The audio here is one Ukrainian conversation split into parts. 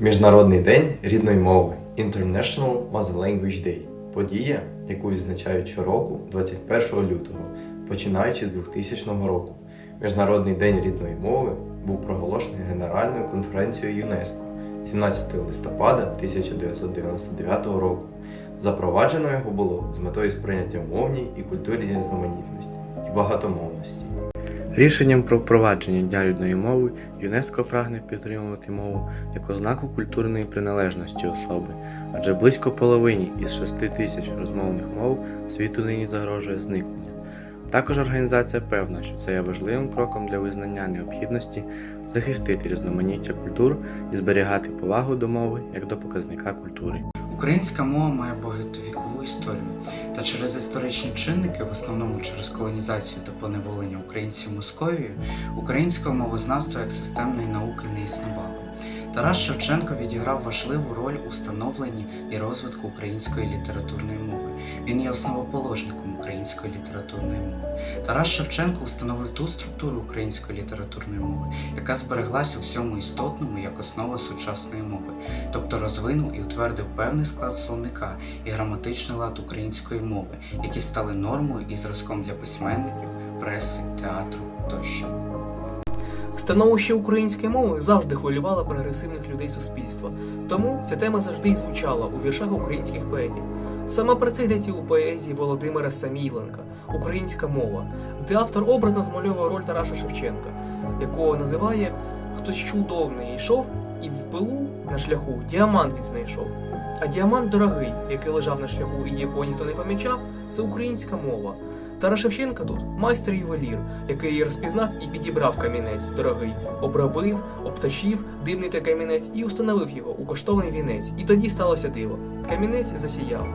Міжнародний день рідної мови International Mother Language Day – подія, яку відзначають щороку 21 лютого, починаючи з 2000 року. Міжнародний день рідної мови був проголошений Генеральною конференцією ЮНЕСКО 17 листопада 1999 року. Запроваджено його було з метою сприйняття мовній і культурній різноманітності і багатомовності. Рішенням про впровадження дня мови ЮНЕСКО прагне підтримувати мову як ознаку культурної приналежності особи, адже близько половині із 6 тисяч розмовних мов світу нині загрожує зникнення. Також організація певна, що це є важливим кроком для визнання необхідності захистити різноманіття культур і зберігати повагу до мови як до показника культури. Українська мова має багатовікову історію, та через історичні чинники, в основному через колонізацію та поневолення українців Московією, українського мовознавства як системної науки не існувало. Тарас Шевченко відіграв важливу роль у становленні і розвитку української літературної мови. Він є основоположником української літературної мови. Тарас Шевченко установив ту структуру української літературної мови, яка збереглась у всьому істотному як основа сучасної мови, тобто розвинув і утвердив певний склад словника і граматичний лад української мови, які стали нормою і зразком для письменників, преси, театру тощо. Становище української мови завжди хвилювало прогресивних людей суспільства, тому ця тема завжди й звучала у віршах українських поетів. Саме про це йдеться у поезії Володимира Самійленка Українська мова, де автор образно змальовує роль Тараса Шевченка, якого називає хтось чудовний йшов і в пилу на шляху діамант відзнайшов. А діамант дорогий, який лежав на шляху і якого ніхто не помічав, це українська мова. Тарас Шевченка тут майстер ювелір, який її розпізнав і підібрав камінець дорогий, обробив, обточив дивний той камінець і установив його у коштовний вінець. І тоді сталося диво. Камінець засіяв.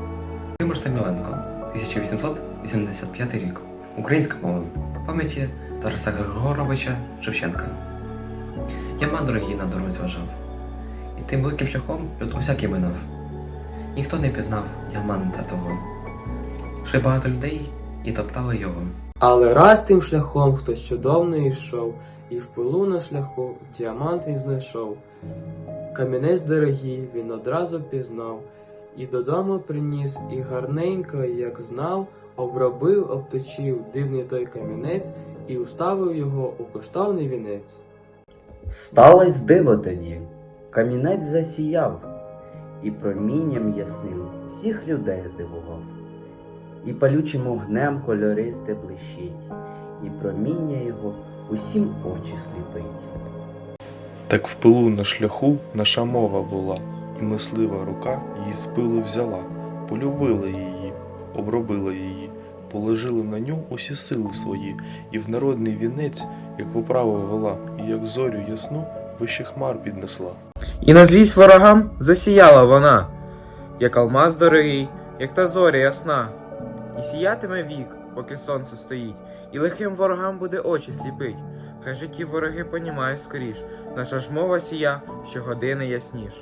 Володимир Саміленко, 1885 рік. Українська мова. Пам'яті Тараса Григоровича Шевченка. Діамант дорогий на дорозі вважав. І тим великим шляхом люд усякий минав. Ніхто не пізнав діаманта того. Ще багато людей і топтали його. Але раз тим шляхом хтось чудовно йшов, і в пилу на шляху діамант він знайшов. Камінець дорогий він одразу пізнав, і додому приніс, і гарненько, як знав, обробив, обточив дивний той камінець і уставив його у коштовний вінець. Сталось диво тоді, камінець засіяв, і промінням ясним всіх людей здивував, і палючим огнем кольористе блищить, і проміння його усім очі сліпить. Так в пилу на шляху наша мова була, і мислива рука її з пилу взяла, полюбила її, обробила її, положила на ню усі сили свої, і в народний вінець, як управу вела, і як зорю ясну вище хмар піднесла. І на злість ворогам засіяла вона, як алмаз дорогий, як та зоря ясна. І сіятиме вік, поки сонце стоїть, і лихим ворогам буде очі сліпить. Хай же ті вороги понімають скоріш, наша ж мова сія, щогодини ясніш.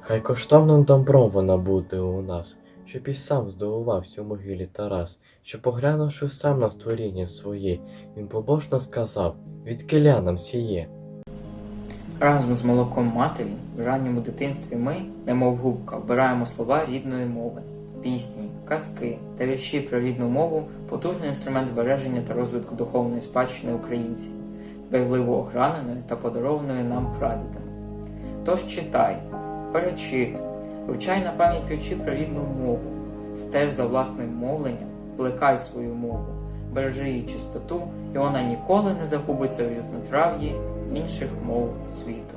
Хай коштовним добром вона буде у нас, щоб і сам здивувався у могилі Тарас, що поглянувши сам на створіння своє, він побожно сказав, від нам сіє. Разом з молоком матері в ранньому дитинстві ми, немов губка, вбираємо слова рідної мови, пісні, казки та вірші про рідну мову потужний інструмент збереження та розвитку духовної спадщини українців, дбайливо ограненої та подарованої нам прадідами. Тож читай, перечитуй, вивчай на пам'ять вірші про рідну мову, стеж за власним мовленням, плекай свою мову, бережи її чистоту, і вона ніколи не загубиться в різнотрав'ї інших мов світу.